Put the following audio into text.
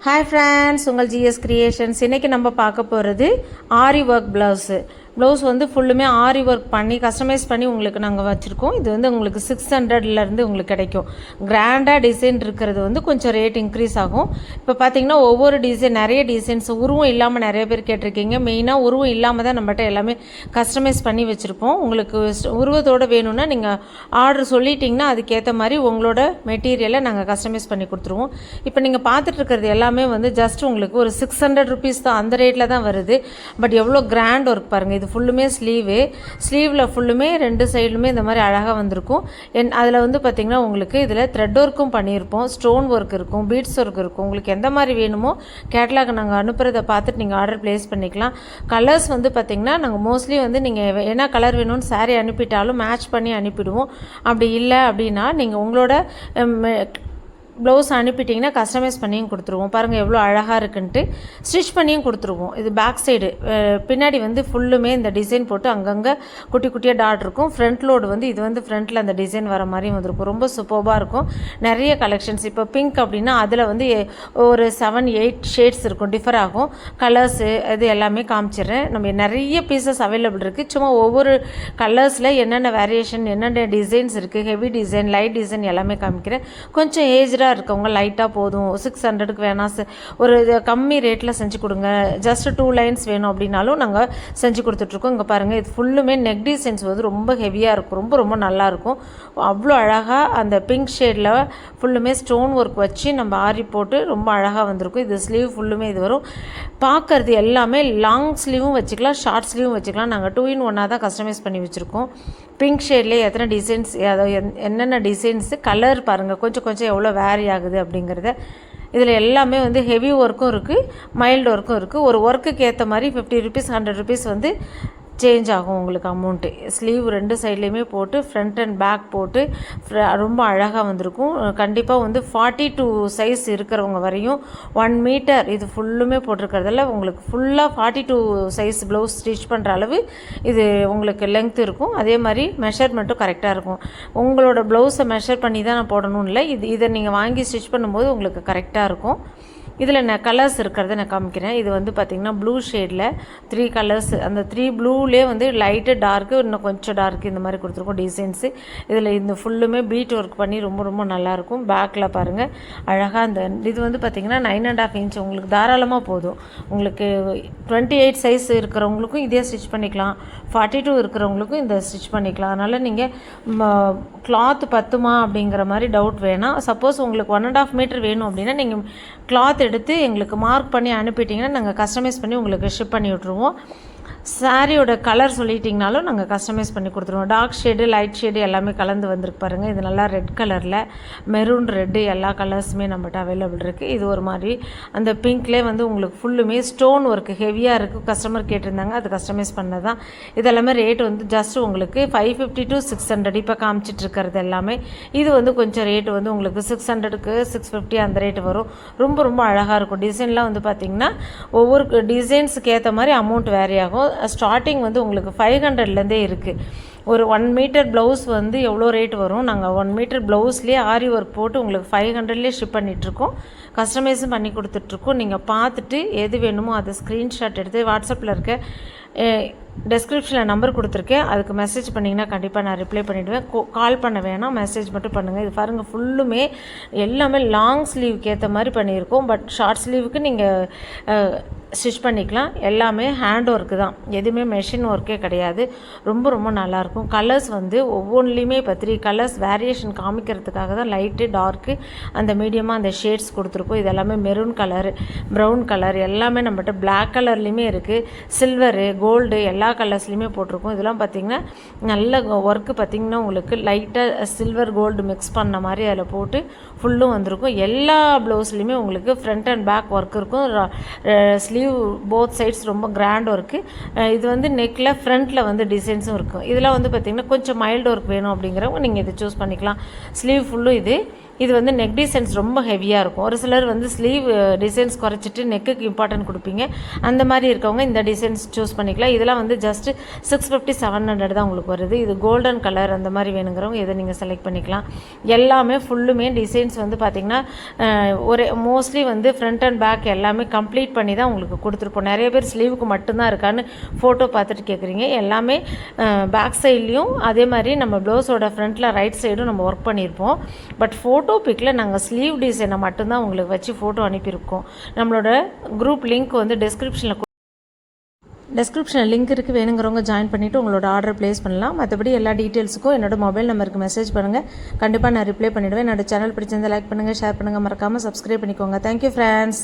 Hi friends உங்கள் GS creations இன்றைக்கி நம்ம பார்க்க போகிறது ஆரி ஒர்க் ப்ளவுஸு ப்ளவுஸ் வந்து ஃபுல்லுமே ஆரி ஒர்க் பண்ணி கஸ்டமைஸ் பண்ணி உங்களுக்கு நாங்கள் வச்சுருக்கோம். இது வந்து உங்களுக்கு சிக்ஸ் ஹண்ட்ரட்லேருந்து உங்களுக்கு கிடைக்கும். கிராண்டாக டிசைன் இருக்கிறது வந்து கொஞ்சம் ரேட் இன்க்ரீஸ் ஆகும். இப்போ பார்த்தீங்கன்னா ஒவ்வொரு டிசைன் நிறைய டிசைன்ஸ் உருவம் இல்லாமல் நிறைய பேர் கேட்டிருக்கீங்க. மெயினாக உருவம் இல்லாமல் தான் நம்மகிட்ட எல்லாமே கஸ்டமைஸ் பண்ணி வச்சுருப்போம். உங்களுக்கு உருவத்தோடு உருவத்தோட வேணும்னா நீங்கள் ஆர்டர் சொல்லிட்டிங்கன்னா அதுக்கேற்ற மாதிரி உங்களோட மெட்டீரியலை நாங்கள் கஸ்டமைஸ் பண்ணி கொடுத்துருவோம். இப்போ நீங்கள் பார்த்துட்டு இருக்கிறது எல்லாமே வந்து ஜஸ்ட் உங்களுக்கு ஒரு சிக்ஸ் ஹண்ட்ரட் ருபீஸ் தான் அந்த ரேட்டில் தான் வருது. பட் எவ்வளோ கிராண்ட் ஒர்க் பாருங்கள் இது ஃபுல்லுமே ஸ்லீவு ஸ்லீவில் ஃபுல்லுமே ரெண்டு சைடுலுமே இந்த மாதிரி அழகாக வந்திருக்கும். என் அதில் வந்து பார்த்திங்கன்னா உங்களுக்கு இதில் த்ரெட் ஒர்க்கும் பண்ணியிருப்போம் ஸ்டோன் ஒர்க் இருக்கும் பீட்ஸ் ஒர்க் இருக்கும். உங்களுக்கு எந்த மாதிரி வேணுமோ கேட்லாக் நாங்கள் அனுப்புகிறத பார்த்துட்டு நீங்கள் ஆர்டர் ப்ளேஸ் பண்ணிக்கலாம். கலர்ஸ் வந்து பார்த்திங்கன்னா நாங்கள் மோஸ்ட்லி வந்து நீங்கள் என்ன கலர் வேணும்னு saree அனுப்பிட்டாலும் மேட்ச் பண்ணி அனுப்பிடுவோம். அப்படி இல்லை அப்படின்னா நீங்கள் உங்களோட ப்ளவுஸ் அனுப்பிட்டிங்கன்னா கஸ்டமைஸ் பண்ணியும் கொடுத்துருவோம். பாருங்கள் எவ்வளோ அழகாக இருக்குன்ட்டு. ஸ்டிச் பண்ணியும் கொடுத்துருவோம். இது பேக் சைடு பின்னாடி வந்து ஃபுல்லுமே இந்த டிசைன் போட்டு அங்கங்கே குட்டி குட்டியாக டாட் இருக்கும். ஃப்ரண்ட் லோடு வந்து இது வந்து ஃப்ரண்ட்டில் அந்த டிசைன் வர மாதிரியும் வந்திருக்கும். ரொம்ப சூப்பர்பாக இருக்கும். நிறைய கலெக்ஷன்ஸ் இப்போ பிங்க் அப்படின்னா அதில் வந்து ஒரு செவன் எயிட் ஷேட்ஸ் இருக்கும். டிஃபர் ஆகும். கலர்ஸு இது எல்லாமே காமிச்சிடுறேன். நம்ம நிறைய பீசஸ் அவைலபிள் இருக்குது சும்மா ஒவ்வொரு கலர்ஸில் என்னென்ன வேரியேஷன் என்னென்ன டிசைன்ஸ் இருக்குது ஹெவி டிசைன் லைட் டிசைன் எல்லாமே காமிக்கிறேன். கொஞ்சம் ஏஜ்டாக இருக்கவங்க லைட்டாக போதும். சிக்ஸ் ஹண்ட்ரடுக்கு வேணாம் ஒரு கம்மி ரேட்டில் செஞ்சு கொடுங்க. ஜஸ்ட் டூ லைன்ஸ் வேணும் அப்படின்னாலும் நாங்கள் செஞ்சு கொடுத்துட்ருக்கோம் இங்கே பாருங்கள் இது ஃபுல்லுமே நெக் டிசைன்ஸ் வந்து ரொம்ப ஹெவியாக இருக்கும். ரொம்ப ரொம்ப நல்லாயிருக்கும் அவ்வளோ அழகாக அந்த பிங்க் ஷேடில் ஃபுல்லுமே ஸ்டோன் ஒர்க் வச்சு நம்ம ஆரி போட்டு ரொம்ப அழகாக வந்திருக்கும். இது ஸ்லீவ் ஃபுல்லுமே இது வரும். பார்க்கறது எல்லாமே லாங் ஸ்லீவும் வச்சுக்கலாம் ஷார்ட் ஸ்லீவும் வச்சுக்கலாம். நாங்கள் டூ இன் ஒன்னாக தான் கஸ்டமைஸ் பண்ணி வச்சுருக்கோம். பிங்க் ஷேட்லேயே எத்தனை டிசைன்ஸ் என்னென்ன டிசைன்ஸு கலர் பாருங்கள் கொஞ்சம் கொஞ்சம் எவ்வளோ கேரி ஆகுது அப்படிங்கிறத இதில் எல்லாமே வந்து ஹெவி ஒர்க்கும் இருக்குது மைல்டு ஒர்க்கும் இருக்குது ஒரு ஒர்க்குக்கு ஏற்ற மாதிரி ஃபிஃப்டி ருபீஸ் ஹண்ட்ரட் ருபீஸ் வந்து சேஞ்ச் ஆகும் உங்களுக்கு அமௌண்ட்டு ஸ்லீவ் ரெண்டு சைட்லேயுமே போட்டு ஃப்ரண்ட் அண்ட் பேக் போட்டு ரொம்ப அழகாக வந்திருக்கும். கண்டிப்பாக வந்து ஃபார்ட்டி டூ சைஸ் இருக்கிறவங்க வரையும் ஒன் மீட்டர் இது ஃபுல்லுமே போட்டிருக்கிறதுல உங்களுக்கு ஃபுல்லாக forty two size blouse stitch பண்ணுற அளவு இது உங்களுக்கு லெங்த் இருக்கும். அதே மாதிரி மெஷர்மெண்ட்டும் கரெக்டாக இருக்கும். உங்களோட ப்ளவுஸை மெஷர் பண்ணி தான் நான் போடணும் இல்லை இது இதை நீங்கள் வாங்கி ஸ்டிச் பண்ணும்போது உங்களுக்கு கரெக்டாக இருக்கும். இதில் நான் கலர்ஸ் இருக்கிறத நான் காமிக்கிறேன். இது வந்து பார்த்திங்கன்னா ப்ளூ ஷேடில் த்ரீ கலர்ஸ் அந்த த்ரீ ப்ளூலே வந்து லைட்டு டார்க்கு இன்னும் கொஞ்சம் டார்க்கு இந்த மாதிரி கொடுத்துருக்கோம் டிசைன்ஸு இதில் இந்த ஃபுல்லுமே பீட் ஒர்க் பண்ணி ரொம்ப ரொம்ப நல்லாயிருக்கும் பேக்கில் பாருங்கள் அழகாக அந்த இது வந்து பார்த்திங்கன்னா நைன் அண்ட் ஆஃப் இன்ச் உங்களுக்கு தாராளமாக போதும். உங்களுக்கு டுவெண்ட்டி எயிட் சைஸ் இருக்கிறவங்களுக்கும் இதே ஸ்டிச் பண்ணிக்கலாம். ஃபார்ட்டி டூ இருக்கிறவங்களுக்கும் இந்த ஸ்டிச் பண்ணிக்கலாம். அதனால் நீங்கள் கிளாத் பத்துமா அப்படிங்கிற மாதிரி டவுட் வேணாம். சப்போஸ் உங்களுக்கு ஒன் அண்ட் ஆஃப் மீட்டர் வேணும் அப்படின்னா நீங்கள் கிளாத் எடுத்து எங்களுக்கு மார்க் பண்ணி அனுப்பிட்டீங்கன்னா நாங்கள் கஸ்டமைஸ் பண்ணி உங்களுக்கு ஷிப் பண்ணி விட்ருவோம் சாரியோட கலர் சொல்லிட்டிங்கனாலும் நாங்கள் கஸ்டமைஸ் பண்ணி கொடுத்துருவோம். டார்க் ஷேடு லைட் ஷேடு எல்லாமே கலந்து வந்திருக்கு பாருங்கள் இது நல்லா ரெட் கலரில் மெரூன் ரெட்டு எல்லா கலர்ஸுமே நம்மகிட்ட அவைலபிள் இருக்குது இது ஒரு மாதிரி அந்த பிங்க்லேயே வந்து உங்களுக்கு ஃபுல்லுமே ஸ்டோன் ஒர்க்கு ஹெவியாக இருக்குது கஸ்டமர் கேட்டிருந்தாங்க அது கஸ்டமைஸ் பண்ணது தான் இதெல்லாமே ரேட் வந்து ஜஸ்ட் உங்களுக்கு five fifty to six hundred இப்போ காமிச்சிட்டு இருக்கிறது எல்லாமே. இது வந்து கொஞ்சம் ரேட்டு வந்து உங்களுக்கு சிக்ஸ் ஹண்ட்ரடுக்கு சிக்ஸ் ஃபிஃப்டி அந்த ரேட்டு வரும். ரொம்ப ரொம்ப அழகாக இருக்கும். டிசைன்லாம் வந்து பார்த்திங்கன்னா ஒவ்வொரு டிசைன்ஸுக்கு ஏற்ற மாதிரி அமௌண்ட் வேரி ஆகும். ஸ்டார்டிங் வந்து உங்களுக்கு ஃபைவ் ஹண்ட்ரட்லேருந்தே இருக்குது ஒரு ஒன் மீட்டர் ப்ளவுஸ் வந்து எவ்வளோ ரேட் வரும்? நாங்கள் ஒன் மீட்டர் ப்ளவுஸ்லேயே ஆரி ஒர்க் போட்டு உங்களுக்கு ஃபைவ் ஹண்ட்ரட்லேயே ஷிப் பண்ணிகிட்ருக்கோம் கஸ்டமைஸும் பண்ணி கொடுத்துட்ருக்கோம் நீங்கள் பார்த்துட்டு எது வேணுமோ அதை ஸ்க்ரீன்ஷாட் எடுத்து வாட்ஸ்அப்பில் இருக்க டெஸ்கிரிப்ஷனில் நம்பர் கொடுத்துருக்கேன். அதுக்கு மெசேஜ் பண்ணிங்கன்னா கண்டிப்பாக நான் ரிப்ளை பண்ணிவிடுவேன் கால் பண்ண வேணாம். மெசேஜ் மட்டும் பண்ணுங்கள் இது பாருங்கள் ஃபுல்லுமே எல்லாமே லாங் ஸ்லீவுக்கு ஏற்ற மாதிரி பண்ணியிருக்கோம். பட் ஷார்ட் ஸ்லீவுக்கு நீங்கள் ஸ்டிச் பண்ணிக்கலாம். எல்லாமே ஹேண்ட் ஒர்க்கு தான். எதுவுமே மெஷின் ஒர்க்கே கிடையாது. ரொம்ப ரொம்ப நல்லாயிருக்கும். கலர்ஸ் வந்து ஒவ்வொன்றுலேயுமே இப்போ த்ரீ கலர்ஸ் வேரியேஷன் காமிக்கிறதுக்காக தான் லைட்டு டார்க்கு அந்த மீடியமாக அந்த ஷேட்ஸ் கொடுத்துருக்கோம். இது எல்லாமே மெரூன் கலர் ப்ரௌன் கலர் எல்லாமே நம்மகிட்ட பிளாக் கலர்லேயுமே இருக்குது சில்வரு கோல்டு எல்லா கலர்ஸ்லையுமே போட்டிருக்கோம். இதெல்லாம் பார்த்திங்கன்னா நல்ல ஒர்க்கு பார்த்திங்கன்னா உங்களுக்கு லைட்டாக சில்வர் கோல்டு மிக்ஸ் பண்ண மாதிரி அதில் போட்டு ஃபுல்லும் வந்திருக்கும். எல்லா ப்ளவுஸ்லேயுமே உங்களுக்கு ஃப்ரண்ட் அண்ட் பேக் ஒர்க் இருக்கும். ஸ்லீவ் போத் சைட்ஸ் ரொம்ப கிராண்ட் ஒர்க்கு இது வந்து நெக்கில் ஃப்ரண்ட்டில் வந்து டிசைன்ஸும் இருக்கும். இதெல்லாம் வந்து பார்த்திங்கன்னா கொஞ்சம் மைல்டு ஒர்க் வேணும் அப்படிங்கிறவங்க நீங்கள் இதை சூஸ் பண்ணிக்கலாம். ஸ்லீவ் ஃபுல்லும் இது. இது வந்து நெக் டிசைன்ஸ் ரொம்ப ஹெவியாக இருக்கும். ஒரு சிலர் வந்து ஸ்லீவ் டிசைன்ஸ் குறைச்சிட்டு நெக்குக்கு இம்பார்ட்டன்ட் கொடுப்பீங்க. அந்த மாதிரி இருக்கவங்க இந்த டிசைன்ஸ் சூஸ் பண்ணிக்கலாம். இதெல்லாம் வந்து just six fifty seven hundred தான் உங்களுக்கு வருது. இது கோல்டன் கலர் அந்த மாதிரி வேணுங்கிறவங்க இதை நீங்கள் செலக்ட் பண்ணிக்கலாம். எல்லாமே ஃபுல்லுமே டிசைன்ஸ் வந்து பார்த்திங்கன்னா ஒரு மோஸ்ட்லி வந்து ஃப்ரண்ட் அண்ட் பேக் எல்லாமே கம்ப்ளீட் பண்ணி தான் உங்களுக்கு கொடுத்துருப்போம். நிறைய பேர் ஸ்லீவுக்கு மட்டும்தான் இருக்கான்னு ஃபோட்டோ பார்த்துட்டு கேட்குறீங்க எல்லாமே பேக் சைட்லேயும் அதே மாதிரி நம்ம ப்ளவுஸோட ஃப்ரண்ட்டில் ரைட் சைடும் நம்ம ஒர்க் பண்ணியிருப்போம். பட் ஃபோட்டோ பிக்கில் நாங்கள் ஸ்லீவ் டிசைனை மட்டும்தான் உங்களுக்கு வச்சு ஃபோட்டோ அனுப்பியிருக்கோம். நம்மளோட குரூப் லிங்க் வந்து டிஸ்கிரிப்ஷனில் டெஸ்கிரிப்ஷனில் லிங்க் இருக்குது வேணுங்கிறவங்க ஜாயின் பண்ணிவிட்டு உங்களோட ஆர்டர் ப்ளேஸ் பண்ணலாம். மற்றபடி எல்லா டீட்டெயில்ஸுக்கும் என்னோட மொபைல் நம்பருக்கு மெசேஜ் பண்ணுங்கள் கண்டிப்பாக நான் ரிப்ளை பண்ணிவிடுவேன் என்னோட சேனல் பிடிச்சிருந்தால் லைக் பண்ணுங்கள் ஷேர் பண்ணுங்கள் மறக்காமல் சப்ஸ்கிரைப் பண்ணிக்கோங்க. Thank you friends